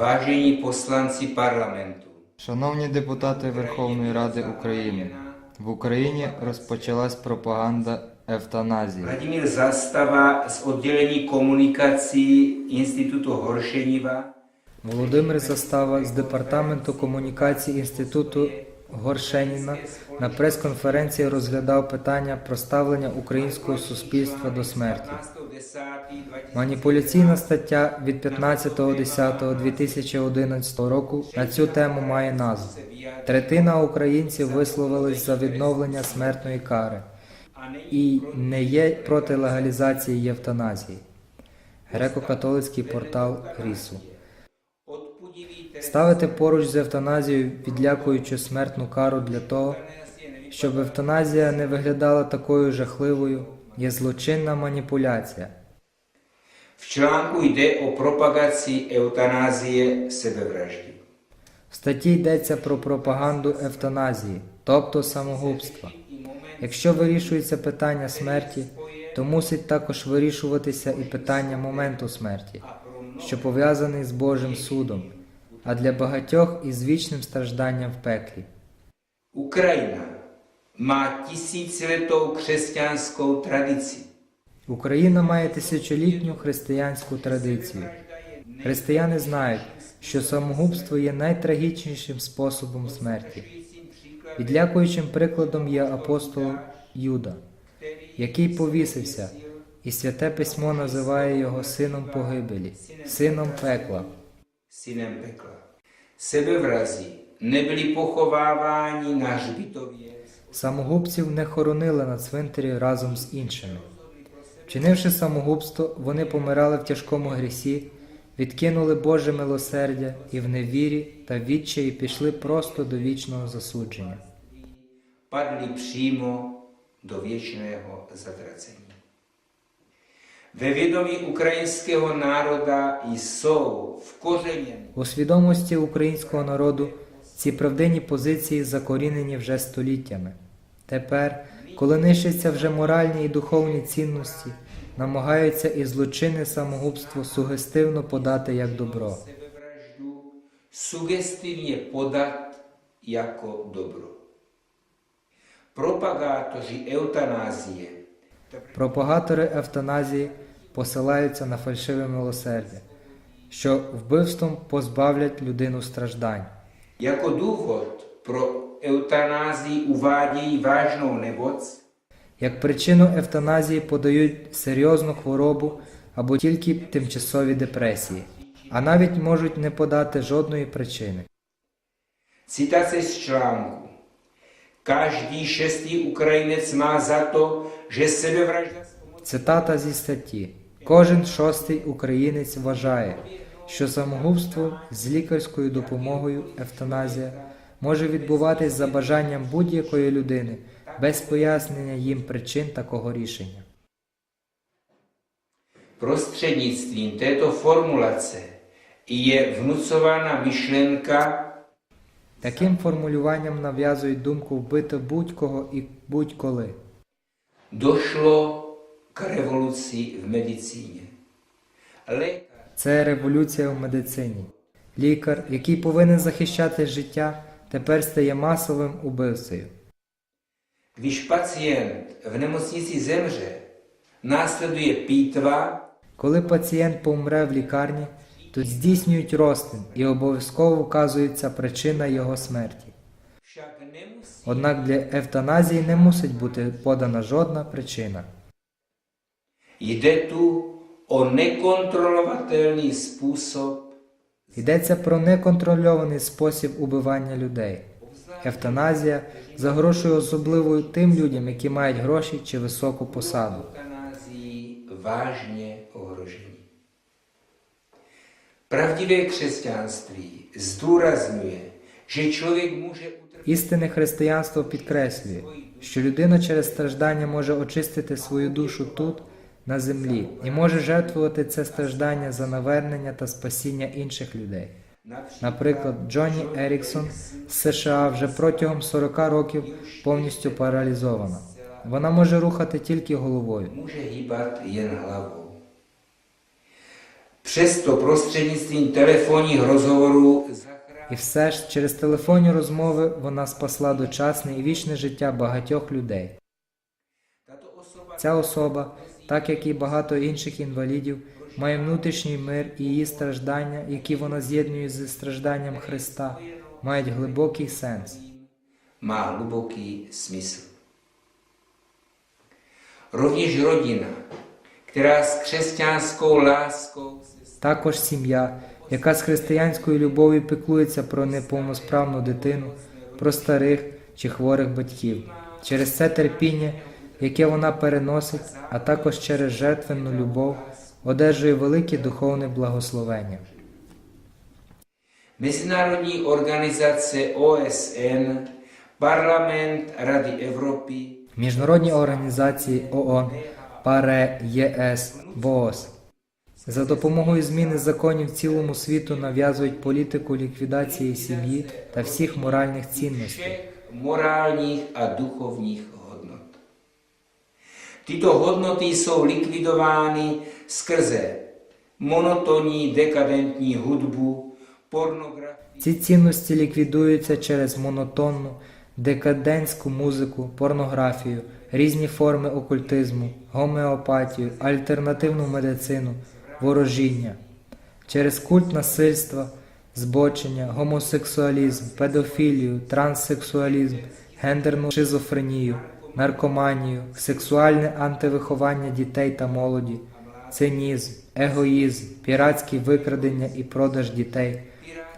Vážení poslanci parlamentu, Шановні депутати Верховної Ради України, в Україні розпочалась пропаганда евтаназії. Vladimír Zastava z oddělení komunikací Institutu Horšeniva Володимир Застава з департаменту комунікації інституту Горшеніна на прес-конференції розглядав питання про ставлення українського суспільства до смерті. 15.10.2000 Маніпуляційна стаття від 15.10.2011 року на цю тему має назву. Третина українців висловились за відновлення смертної кари і не є проти легалізації євтаназії. Греко-католицький портал Рісу. Ставити поруч з евтаназією відлякуючу смертну кару для того, щоб евтаназія не виглядала такою жахливою, є злочинна маніпуляція. V článku jde o propagaci eutanázie sebevraždy. В статті йдеться про пропаганду евтаназії, тобто самогубства. Якщо вирішується питання смерті, то мусить також вирішуватися і питання моменту смерті, що пов'язаний з Божим судом, а для багатьох із вічним стражданням в пеклі. Ukrajina má tisíciletou křesťanskou tradici. Україна має тисячолітню християнську традицію. Християни знають, що самогубство є найтрагічнішим способом смерті. Відлякуючим прикладом є апостол Юда, який повісився, і святе письмо називає його сином погибелі, сином пекла. synem pekla. Sebevrazi nebyli pochováváni na hřbitově, Самогубців не хоронили на цвинтарі разом з іншими. Вчинивши самогубство, вони помирали в тяжкому грісі, відкинули Боже милосердя і в невірі та відчаї пішли просто до вічного засудження. padli přímo do věčného zatracení. Ve vědomí ukrajinského národa jsou vkořeněny У свідомості українського народу ці правдиві позиції закорінені вже століттями. Тепер, коли нищаться вже моральні і духовні цінності, намагаються і злочинне самогубство сугестивно подати як добро. sugestivně podat jako dobro. Propagátoři eutanázie Пропагатори евтаназії посилаються на фальшиве милосердя, що вбивством позбавлять людину страждань. jako důvod pro eutanázii uvádějí vážnou nemoc, Як причину евтаназії подають серйозну хворобу або тільки тимчасові депресії, а навіть можуть не подати жодної причини. Citace z článku. Každý šestý Ukrajinec má za to, že sebevražda Цитата зі статті: Кожен шостий українець вважає, що самогубство з лікарською допомогою евтаназія може відбуватись за бажанням будь-якої людини без пояснення їм причин такого рішення. prostřednictvím této formulace je vnucována myšlenka Таким формулюванням нав'язують думку вбити будь-кого і будь-коли. k revoluci v medicíně. Lékař Це революція в медицині. Лікар, який повинен захищати життя, тепер стає масовим убивцею. Když pacient v nemocnici zemře, následuje pítva, Коли пацієнт помре в лікарні, то здійснюють розтин і обов'язково вказується причина його смерті. Однак для евтаназії не мусить бути подана жодна причина. Jde tu o nekontrolovatelný způsob Йдеться про неконтрольований спосіб убивання людей. Евтаназія загрошує особливо тим людям, які мають гроші чи високу посаду. křesťanství zdůrazňuje, že člověk může utrpět Істинне християнство підкреслює, що людина через страждання може очистити свою душу тут, на землі, і може жертвувати це страждання за навернення та спасіння інших людей. Наприклад, Джонні Еріксон з США вже протягом 40 років повністю паралізована. Вона може рухати тільки головою. hýbat jen hlavou. Přesto prostřednictvím telefonních rozhovorů І все ж через телефонні розмови вона спасла дочасне і вічне життя багатьох людей. Ця особа, так як і багато інших інвалідів, має внутрішній мир і її страждання, які вона з'єднує зі стражданням Христа, мають глибокий сенс. hluboký smysl. Rovněž rodina, která s křesťanskou láskou se Також сім'я, яка з християнською любов'ю піклується про неповносправну дитину, про старих чи хворих батьків. Через це терпіння, яке вона переносить, а також через жертвенну любов, одержує велике духовне благословення. Mezinárodní organizace OSN, Parlament Rady Evropy, Міжнародні організації ООН, ПАРЕ, ЄС, ВООЗ за допомогою зміни законів цілому світу нав'язують політику ліквідації сім'ї та всіх моральних цінностей. a duchovních hodnot. Tyto hodnoty jsou likvidovány skrze monotonní dekadentní hudbu, pornografii, Ці цінності ліквідуються через монотонну, декадентську музику, порнографію, різні форми окультизму, гомеопатію, альтернативну медицину, ворожіння, через культ насильства, збочення, гомосексуалізм, педофілію, транссексуалізм, гендерну шизофренію, наркоманію, сексуальне антивиховання дітей та молоді, цинізм, егоїзм, піратські викрадення і продаж дітей,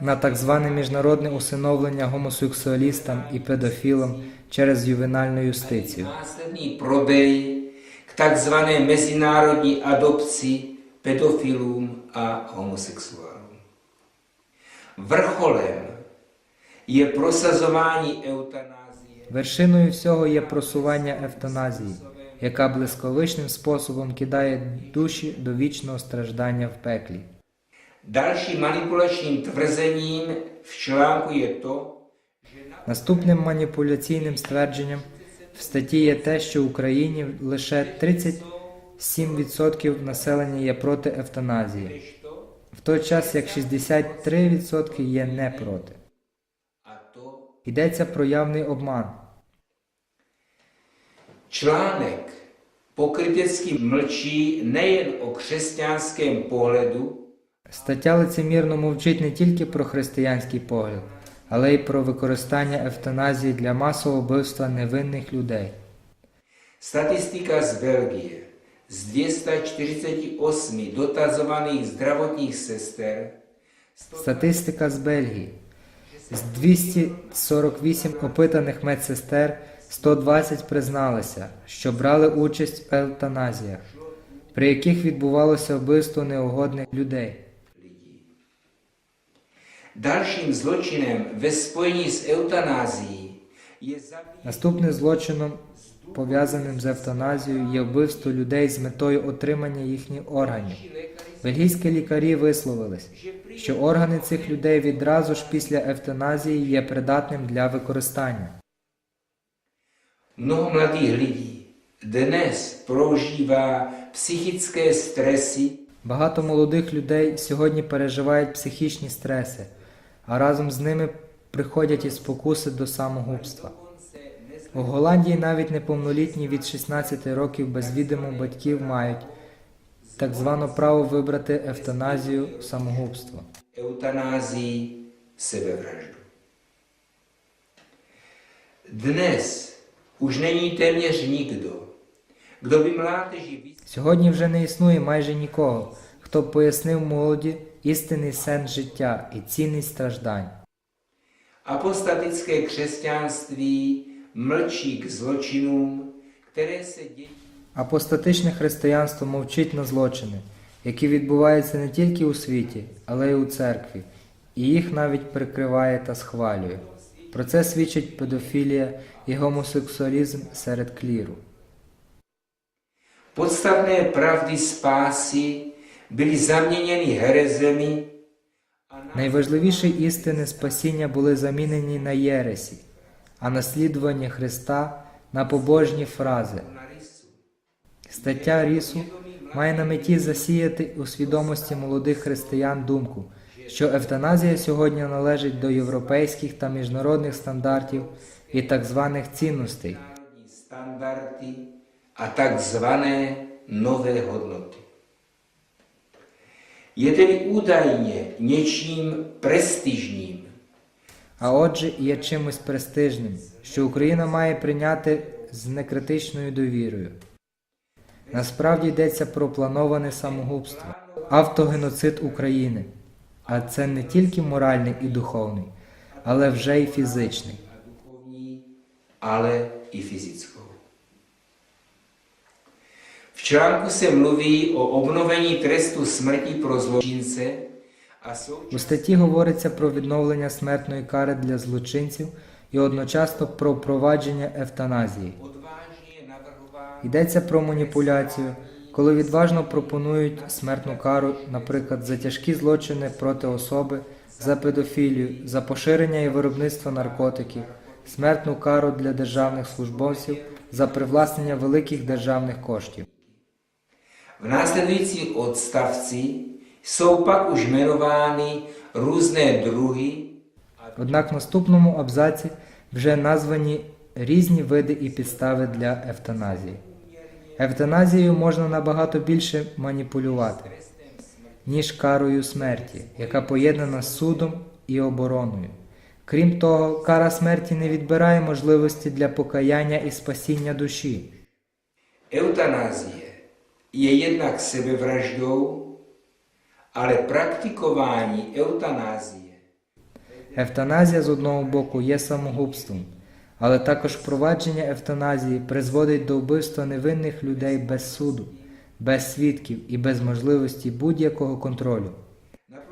на так зване міжнародне усиновлення гомосексуалістам і педофілам через ювенальну юстицію. k takzvané mezinárodní adopci pedofilům a homosexuálům. Vrcholem je prosazování eutanázie Вершиною всього є просування евтаназії, яка блискавичним способом кидає душі до вічного страждання в пеклі. Dalším manipulačním tvrzením v článku je to, Наступним маніпуляційним ствердженням в статті є те, що в Україні лише 37% населення є проти евтаназії, в той час як 63% є не проти. Йдеться про явний обман. Článek pokrytecky mlčí nejen o křesťanském pohledu, Стаття лицемірно мовчить не тільки про християнський погляд, але й про використання евтаназії для масового вбивства невинних людей. Statistika z Belgie z 248 dotazovaných zdravotních sester Статистика з Бельгії. З 248 опитаних медсестер 120 призналися, що брали участь в евтаназіях, при яких відбувалося вбивство неугодних людей. Zločinem ve spojení s eutanázií je zabíjení Наступним злочином, пов'язаним з евтаназією, є вбивство людей з метою отримання їхніх органів. Бельгійські лікарі висловились, що органи цих людей відразу ж після евтаназії є придатним для використання. Mnoho mladých lidí dnes prožívá psychické stresy, Багато молодих людей сьогодні переживають психічні стреси, а разом з ними приходять і спокуси до самогубства. У Голландії навіть неповнолітні від 16 років без відому батьків мають так зване право вибрати евтаназію самогубство. eutanázii, sebevraždu. Dnes už není téměř nikdo, kdo by mládeži Сьогодні вже не існує майже нікого, хто б пояснив молоді істинний сенс життя і цінність страждань. apostatické křesťanství mlčí k zločinům, které se dějí Апостатичне християнство мовчить на злочини, які відбуваються не тільки у світі, але й у церкві, і їх навіть прикриває та схвалює. Про це свідчить педофілія і гомосексуалізм серед кліру. Podstatné pravdy spásy byly zaměněny herezemi Найважливіші істини спасіння були замінені на єресі, а наслідування Христа на побожні фрази. Стаття Рісу має на меті засіяти у свідомості молодих християн думку, що евтаназія сьогодні належить до європейських та міжнародних стандартів і так званих цінностей. standardy a takzvané nové hodnoty. Je tedy údajně něčím prestižním, А отже, є чимось престижним, що Україна має прийняти з некритичною довірою. Насправді йдеться про плановане самогубство, автогеноцид України. А це не тільки моральний і духовний, але вже й фізичний. ale i fyzickou. V článku se mluví o obnovení trestu smrti pro zločince a У статті говориться про відновлення смертної кари для злочинців і одночасно про впровадження евтаназії. Йдеться про маніпуляцію, коли відважно пропонують смертну кару, наприклад, за тяжкі злочини проти особи, за педофілію, за поширення і виробництво наркотиків, смертну кару для державних службовців за привласнення великих державних коштів. V následujících odstavci jsou pak už jmenovány různé druhy Однак в наступному абзаці вже названі різні види і підстави для евтаназії. Евтаназією можна набагато більше маніпулювати, ніж карою смерті, яка поєднана з судом і обороною. Крім того, кара смерті не відбирає можливості для покаяння і спасіння душі. Eutanázie je jednak sebevraždou, ale praktikování eutanázie Евтаназія з одного боку є самогубством, але також впровадження евтаназії призводить до вбивства невинних людей без суду, без свідків і без можливості будь-якого контролю.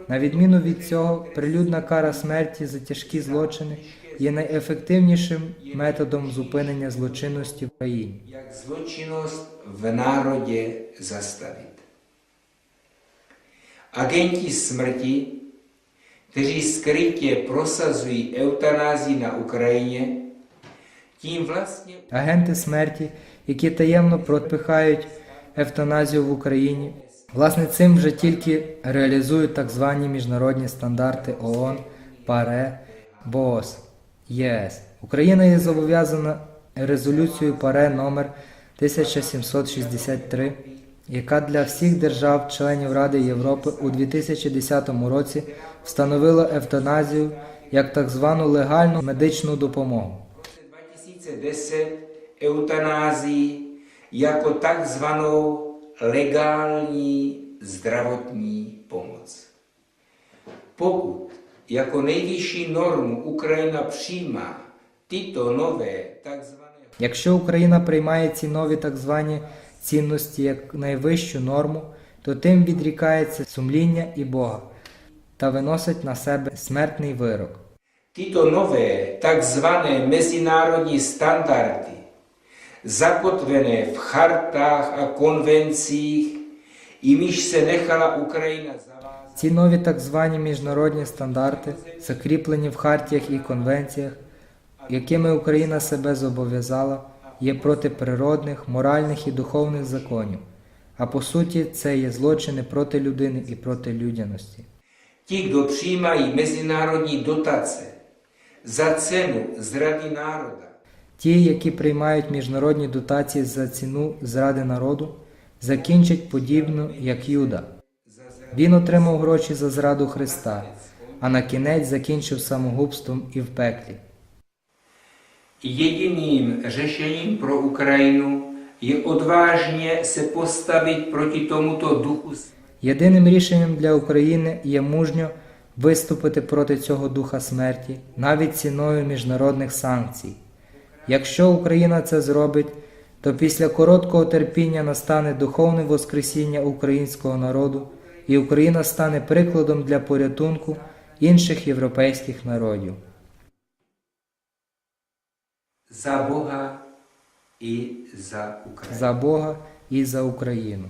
На відміну від цього, прилюдна кара смерті за тяжкі злочини є найефективнішим методом зупинення злочинності в країні. jak zločinnost v národě zastavit. Agenti smrti, kteří skrytě prosazují eutanázii na Ukrajině, tím vlastně Агенти смерті, які таємно пропихають евтаназію в Україні, власне цим вже тільки реалізують так звані міжнародні стандарти ООН, ПАРЕ, БОС, ЄС. Україна є зобов'язана резолюцією ПАРЕ номер 1763, яка для всіх держав-членів Ради Європи у 2010 році встановила евтаназію як так звану легальну медичну допомогу. V roce 2010 eutanázii jako takzvanou legální zdravotní pomoc. Pokud jako nejvyšší normu Ukrajina přijímá tyto nové takzvané Якщо Україна приймає ці нові так звані цінності як найвищу норму, то тим відрікається сумління і Бога та виносить на себе смертний вирок. Tyto nové takzvané mezinárodní standardy, zakotvené v chartách a konvencích, jimiž se nechala Ukrajina zavázat, Ці нові так звані міжнародні стандарти, закріплені в хартіях і конвенціях, якими Україна себе зобов'язала, є проти природних, моральних і духовних законів. А по суті, це є злочини проти людини і проти людяності. ti, kdo přijímají mezinárodní dotace za cenu zrady národa, Ті, які приймають міжнародні дотації за ціну зради народу, закінчать подібно, як Юда. Він отримав гроші за зраду Христа, а на кінець закінчив самогубством і в пеклі. jediným řešením pro Ukrajinu je odvážně se postavit proti tomuto duchu Єдиним рішенням для України є мужньо виступити проти цього духа смерті, навіть ціною міжнародних санкцій. Якщо Україна це зробить, то після короткого терпіння настане духовне воскресіння українського народу, і Україна стане прикладом для порятунку інших європейських народів. za Boha i za Ukrajinu. За Бога і за Україну.